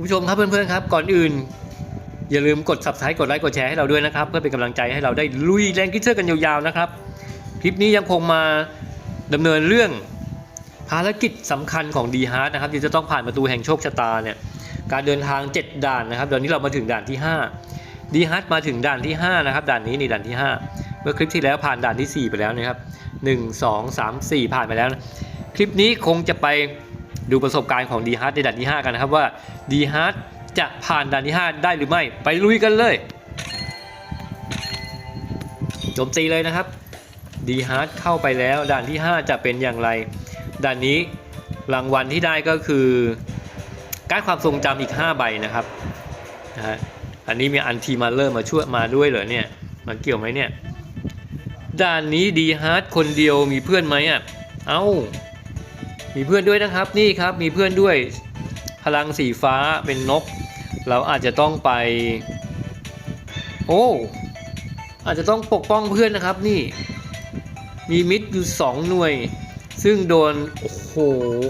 คุณผู้ชมครับเพื่อนๆครับ ก่อนอื่น อย่าลืมกด subscribe กดไลค์กดแชร์ให้เราด้วยนะครับ เพื่อเป็นกำลังใจให้เราได้ลุยแรงกิเซอร์กันยาวๆนะครับ คลิปนี้ยังคงมาดำเนินเรื่องภารกิจสำคัญของ d h a r t นะครับที่จะต้องผ่านประตูแห่งโชคชะตาเนี่ยการเดินทาง 7 ด่านนะครับตอนนี้เรามาถึงด่านที่5 d h a r t มาถึงด่านที่5นะครับด่านนี้นี่ด่านที่ 5 เมื่อคลิปที่แล้วผ่านด่านที่ 4 ไปแล้วนะครับ1 2 3 4 ผ่านไปแล้วนะคลิปนี้คงจะไป ดูประสบการณ์ของ d h a r t ในด่านที่ 5 กันนะครับว่า d h a r t จะผ่านด่านที่ 5 ได้หรือไม่ ไปลุยกันเลยโจมตีเลยนะครับดีฮาร์ดเข้าไปแล้ว ด่านที่ 5 จะเป็นอย่างไร ด่านนี้รางวัลที่ได้ก็คือการความทรงจำอีก 5 ใบนะครับนะฮะอันนี้มีอันทีมาเลอร์มาช่วยมาด้วยเหรอเนี่ยมันเกี่ยวไหมเนี่ย ด่านนี้ดีฮาร์ดคนเดียวมีเพื่อนไหมอะ เอ้า มีเพื่อนด้วยนะครับนี่ครับมีเพื่อนด้วยพลังสีฟ้าเป็นนก เราอาจจะต้องไป โอ้อาจจะต้องปกป้องเพื่อนนะครับนี่มีมิดอยู่ 2 หน่วย ซึ่งโดน โอ้โห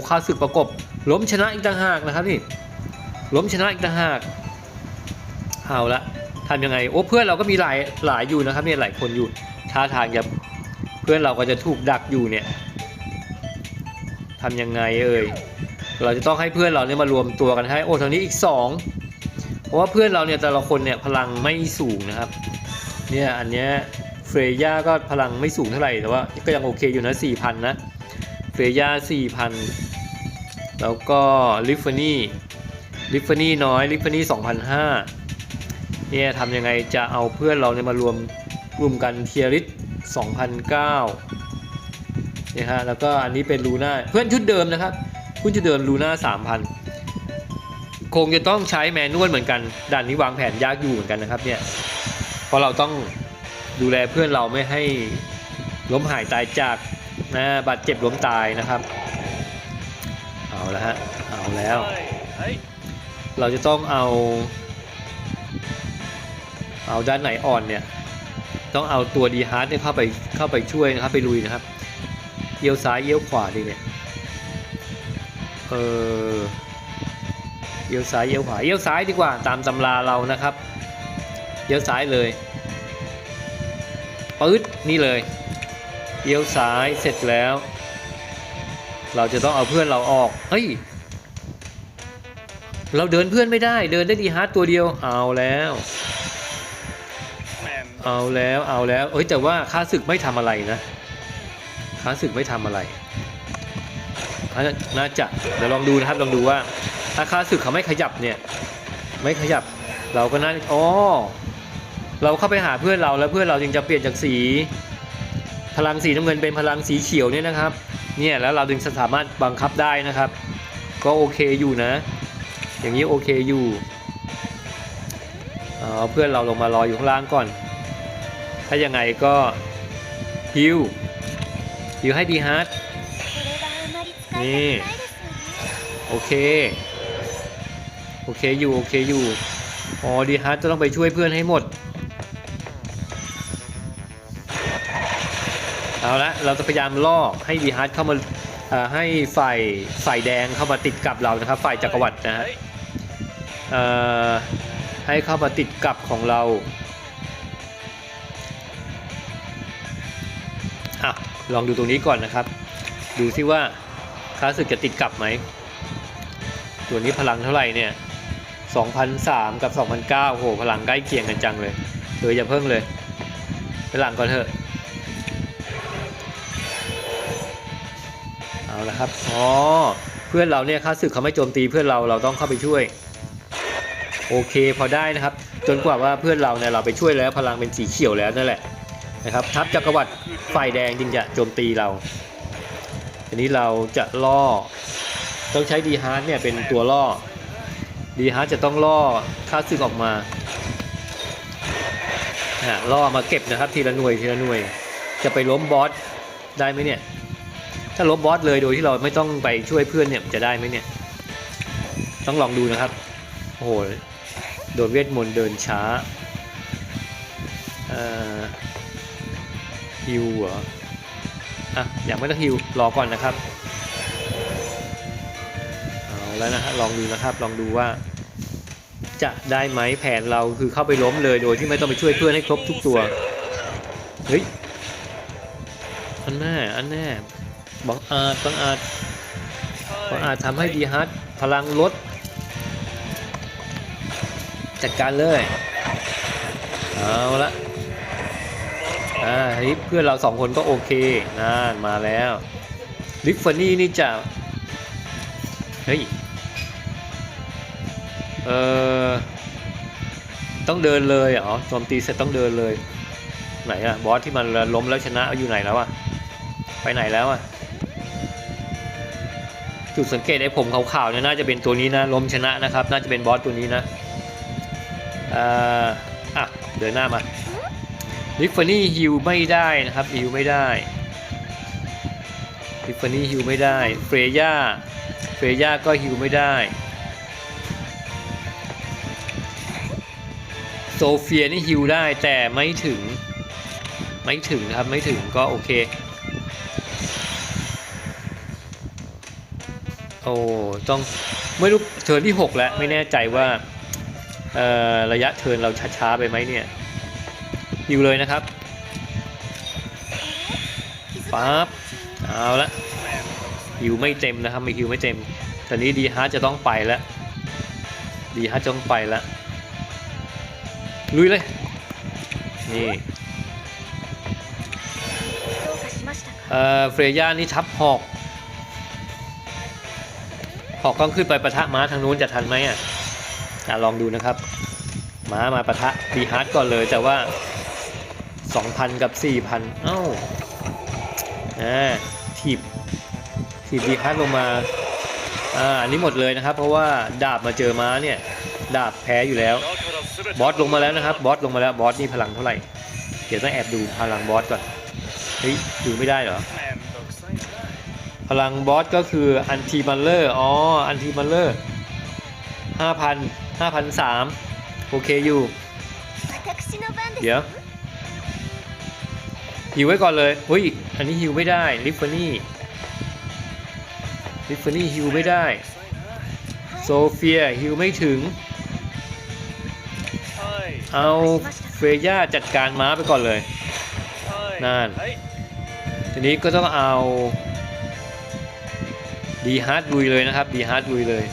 คาศึกประกบ ล้มชนะอีกต่างหากนะครับนี่ล้มชนะอีกต่างหากเอาละทำยังไงโอ้เพื่อนเราก็มีหลายหลายอยู่นะครับเนี่ยหลายคนอยู่ท่าทางจะเพื่อนเราก็จะถูกดักอยู่เนี่ย ทำยังไงเอ่ยเราจะต้องให้เพื่อนเราเนี่ยมารวมตัวกันให้โอ้ทางนี้อีก 2 เพราะว่าเพื่อนเราเนี่ยแต่ละคนเนี่ยพลังไม่สูงนะครับเนี่ยอันเนี้ยเฟรย่าก็พลังไม่สูงเท่าไหร่แต่ว่าก็ยังโอเคอยู่นะ4,000นะเฟรย่า4,000 แล้วก็ลิฟฟานี่ลิฟฟานี่น้อยลิฟฟานี่2,500เนี่ยทำยังไงจะเอาเพื่อนเราเนี่ยมารวมกลุ่มกันเทียริส2,009เนี่ยฮะแล้วก็อันนี้เป็นลูน่าเพื่อนชุดเดิมนะครับเพื่อนชุดเดิมลูน่า3,000คงจะต้องใช้แมนนวลเหมือนกันด่านนี้วางแผนยากอยู่เหมือนกันนะครับเนี่ยเพราะเราต้องดูแลเพื่อนเราไม่ให้ล้มหายตายจากนะบาดเจ็บล้มตายนะครับ เอาแล้วฮะเอาแล้ว เราจะต้องเอา เอาด้านไหนอ่อนเนี่ยต้องเอาตัวดีฮาร์ดเข้าไปเข้าไปช่วยนะครับไปลุยนะครับ เอี้ยวซ้ายเอี้ยวขวาดีเนี่ย เออเอี้ยวซ้ายเอี้ยวขวาเอี้ยวซ้ายดีกว่าตามตำราเรานะครับเลี้ยวซ้ายเลยปื๊ดนี่เลยเลี้ยวซ้ายเสร็จแล้ว เราจะต้องเอาเพื่อนเราออกเฮ้ยเราเดินเพื่อนไม่ได้เดินได้ดีฮาร์ดตัวเดียวเอาแล้วแมนเอาแล้วเอาแล้วเอ้ยแต่ว่าข้าศึกไม่ทำอะไรนะ ข้าศึกไม่ทำอะไรน่าน่าจะเดี๋ยวลองดูนะครับลองดูว่า ถ้าข้าศึกเขาไม่ขยับเนี่ย ไม่ขยับ เราก็น่าอ๋อเราเข้าไปหาเพื่อนเราแล้วเพื่อนเราจึงจะเปลี่ยนจากสี พลังสีน้ำเงินเป็นพลังสีเขียวเนี่ยนะครับ เนี่ยแล้วเราจึงสามารถบังคับได้นะครับ ก็โอเคอยู่นะ อย่างนี้โอเคอยู่เอาเพื่อนเราลงมารออยู่ข้างล่างก่อน ถ้ายังไงก็ฮิว อยู่ให้ดีฮาร์ดนี่โอเค โอเคอยู่โอเคอยู่อ๋อดีฮาร์ดจะต้องไปช่วยเพื่อนให้หมด เอาละเราจะพยายามล่อให้ดีฮาร์ดเข้ามาให้ฝ่ายฝ่ายแดงเข้ามาติดกับเรานะครับ ฝ่ายจักรวรรดินะฮะให้เข้ามาติดกับของเรา ลองดูตรงนี้ก่อนนะครับ ดูซิว่าค้าศึกจะติดกลับไหม ตัวนี้พลังเท่าไหร่เนี่ย2003 กับ 2009โหพลังใกล้เคียงกันจังเลยเอออย่าเพิ่งเลยไปหลังก่อนเถอะ เอาละครับ อ๋อ เพื่อนเราเนี่ยค่าศึกเขาไม่โจมตีเพื่อนเราเราต้องเข้าไปช่วย โอเคพอได้นะครับ จนกว่าว่าเพื่อนเราเนี่ยเราไปช่วยแล้วพลังเป็นสีเขียวแล้วนั่นแหละ นะครับทัพจักรวรรดิฝ่ายแดงจึงจะโจมตีเราทีนี้เราจะล่อต้องใช้ดีฮาร์ดเนี่ยเป็นตัวล่อดีฮาร์ดจะต้องล่อค่าศึกออกมาอะล่อมาเก็บนะครับทีละหน่วยทีละหน่วย จะไปล้มบอสได้ไหมเนี่ยถ้าล้มบอสเลยโดยที่เราไม่ต้องไปช่วยเพื่อนเนี่ยจะได้ไหมเนี่ยต้องลองดูนะครับโอ้โหโดนเวทมนต์เดินช้าเอ่อ ฮิวเหรอ อะอย่างไม่ต้องฮิวรอก่อนนะครับ เอาแล้วนะฮะ ลองดูนะครับ ลองดูว่า จะได้ไหมแผนเราคือเข้าไปล้มเลยโดยที่ไม่ต้องไปช่วยเพื่อนให้ครบทุกตัว เฮ้ย อันแน่อันแน่บังอาจบังอาจบังอาจทำให้ดีฮัทพลังลด จัดการเลย เอาละ อ่าทีนี้เพื่อนเราสองคนก็โอเคนั่นมาแล้วลิฟฟานี่นี่จะ เฮ้ย เออต้องเดินเลยเหรอโจมตีเสร็จต้องเดินเลย ไหนอะบอสที่มันล้มแล้วชนะอยู่ไหนแล้วอะไปไหนแล้วอะจุดสังเกตไอ้ผมขาวๆเนี่ยน่าจะเป็นตัวนี้นะล้มชนะนะครับ น่าจะเป็นบอสตัวนี้นะอ่าอะเดินหน้ามา ลิฟฟานี่ฮิวไม่ได้นะครับฮิวไม่ได้ลิฟฟานี่ฮิวไม่ได้ เฟรย่า เฟรย่าก็ฮิวไม่ได้ โซเฟียนี่ฮิวได้แต่ไม่ถึง ไม่ถึงนะครับ ไม่ถึงก็โอเค โอ้ต้องไม่รู้เทิร์นที่ 6 แล้ว ไม่แน่ใจว่าระยะเทิร์นเราช้าๆไปไหมเนี่ย คิวเลยนะครับปั๊บเอาละคิวไม่เต็มนะครับมีคิวไม่เต็มตอนนี้ดีฮาร์จะต้องไปแล้วดีฮาร์จะต้องไปแล้วลุยเลยนี่เอ่อเฟรย่านี่ทับหอกหอกต้องขึ้นไปประทะม้าทางนู้นจะทันไหมอะลองดูนะครับ ม้ามาประทะดีฮาร์ดก่อนเลยแต่ว่า 2,000 กับ 4,000 เอ้าอ่าถีบถีบดีคัทลงมาอ่าอันนี้หมดเลยนะครับ เพราะว่าดาบมาเจอม้าเนี่ย ดาบแพ้อยู่แล้ว บอสลงมาแล้วนะครับ บอสลงมาแล้วบอสนี่พลังเท่าไหร่ เดี๋ยวต้องแอบดูพลังบอสก่อน เฮ้ย ดูไม่ได้เหรอ พลังบอสก็คืออันทีมัลเลอร์ อ๋อ อันทีมัลเลอร์ห้าพันห้าพันสามโอเคอยู่ เดี๋ยว ฮิวไว้ก่อนเลยเฮ้ยอันนี้ฮิวไม่ได้ลิฟฟานี่ลิฟฟานี่ฮิวไม่ได้โซเฟียฮิวไม่ถึงใช่เอาเฟย่าจัดการม้าไปก่อนเลยใช่นั่นเฮ้ยทีนี้ก็ต้องเอาดีฮาร์ดลุยเลยนะครับดีฮาร์ดลุยเลย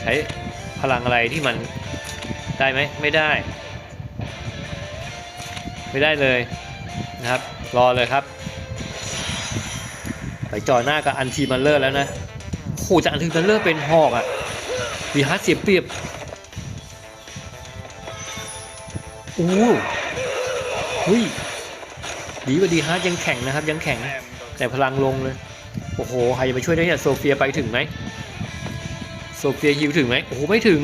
ใช้พลังอะไรที่มันได้ไหมไม่ได้ ไม่ได้เลยนะครับ รอเลยครับ ไปจ่อหน้ากับอันทีมันเลอร์แล้วนะโอ้โหจากอันทีมันเลอร์เป็นหอกอะ่ะดีฮาร์ดเสียเปรียบโอ้โหเฮ้ยดีกว่าดีฮาร์ดยังแข็งนะครับ ยังแข็งแมนดอกแต่พลังลงเลย โอ้โห ใครจะไปช่วยได้เนี่ยโซเฟียไปถึงไหมโซเฟียฮิวถึงไหมโอ้โหไม่ถึง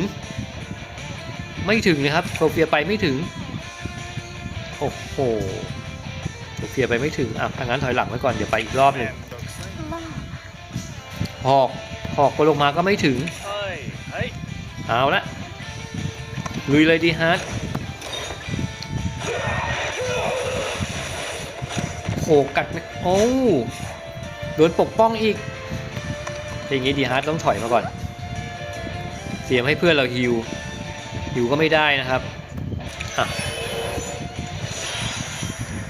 ไม่ถึงนะครับโซเฟียไปไม่ถึง โอ้โห โซเฟียไปไม่ถึงอะถ้างั้นถอยหลังไว้ก่อนเดี๋ยวไปอีกรอบหแมนึ่งนดอกไซน์まあหอกหอกก็ลงมาก็ไม่ถึงใช่เฮ้ยเอาละลุยเลยดีฮาร์ดโหกัดไม่โอ้โดนปกป้องอีกอย่างงี้ดีฮาร์ดต้องถอยมาก่อนเตรียมให้เพื่อนเราฮิวฮิวก็ไม่ได้นะครับอะ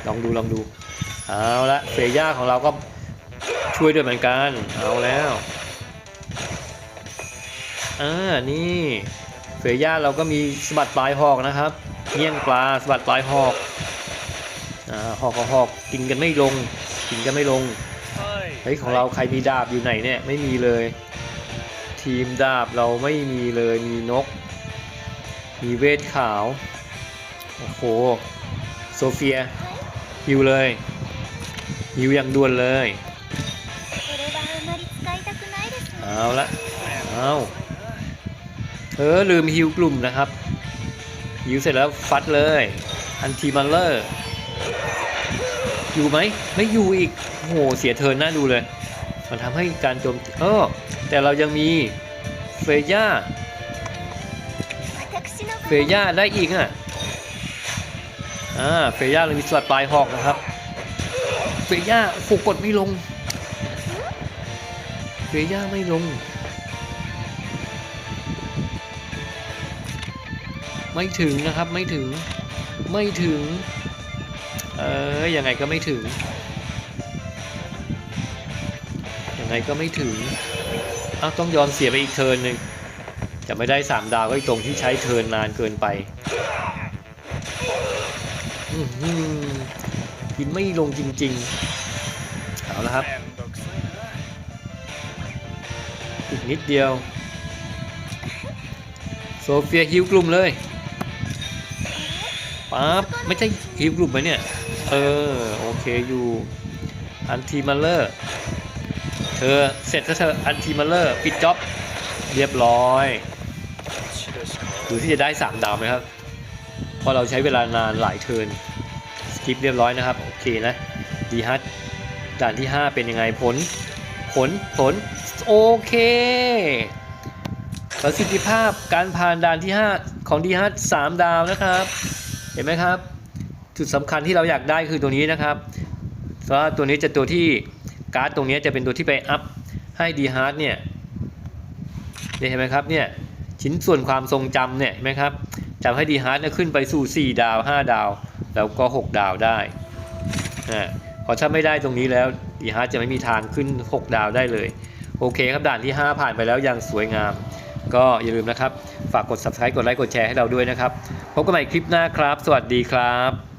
ลองดูลองดูเอาละเฟย่าของเราก็ช่วยด้วยเหมือนกันเอาแล้วอ่านี่เฟย่าเราก็มีสบัดปลายหอกนะครับเงี้ยงปลาสบัดปลายหอกอ่าหอกกับหอกกินกันไม่ลงกินกันไม่ลงเฮ้ยของเราใครมีดาบอยู่ไหนเนี่ยไม่มีเลย ทีมดาบเราไม่มีเลยมีนก มีเวทขาวโอ้โหโซเฟีย ฮิวเลยฮิวอย่างด่วนเลยเอาละเอาเออลืมฮิวกลุ่มนะครับฮิวเสร็จแล้วฟัดเลยอันทีมัาเลอร์อยู่ไหมไม่อยู่อีกโหเสียเทินน่าดูเลย มันทำให้การโจมเออแต่เรายังมีเฟย่าเฟย่าได้อีกอะ อ่าเฟย่าเรามีสลัดปลายหอกนะครับ เฟย่าโอ้กดไม่ลง เฟย่าไม่ลง ไม่ถึงนะครับไม่ถึงไม่ถึง เออยังไงก็ไม่ถึง ยังไงก็ไม่ถึงอ้าต้องยอมเสียไปอีกเทิร์นหนึ่งจะไม่ได้สามดาวก็ตรงที่ใช้เทิร์นนานเกินไป กินไม่ลงจริง ๆ เอาละครับ อีกนิดเดียว โซเฟียฮิวกลุ่มเลยป๊าบไม่ใช่ฮิวกลุ่มไหมเนี่ย เออ โอเคอยู่อันทีมาเลอร์เธอเสร็จแล้เธออันทีมาเลอร์ปิดจ็อบเรียบร้อยดูที่จะได้ 3 ดาวไหมครับพอเราใช้เวลานานหลายเทิร์น สกิปเรียบร้อยนะครับโอเคนะดีฮัทด่านที่ 5 เป็นยังไงผล ผลผลโอเค ประสิทธิภาพการผ่านด่านที่ 5 ของดีฮัท3ดาวนะครับ เห็นไหมครับ จุดสำคัญที่เราอยากได้คือตัวนี้นะครับเพราะตัวนี้จะตัวที่การ์ดตรงนี้จะเป็นตัวที่ไปอัพให้ดีฮาร์ดเนี่ยเนี่ยเห็นไหมครับเนี่ยชิ้นส่วนความทรงจำเนี่ยเห็นไหมครับจำให้ดีฮาร์ดเนี่ยขึ้นไปสู่ 4 ดาว 5 ดาว แล้วก็ 6 ดาวได้อ่าเพราะถ้าไม่ได้ตรงนี้แล้วดีฮาร์จะไม่มีทางขึ้น 6 ดาวได้เลย โอเคครับด่านที่ 5 ผ่านไปแล้วอย่างสวยงาม ก็อย่าลืมนะครับ ฝากกด subscribe กดไลค์กดแชร์ให้เราด้วยนะครับ พบกันใหม่คลิปหน้าครับ สวัสดีครับ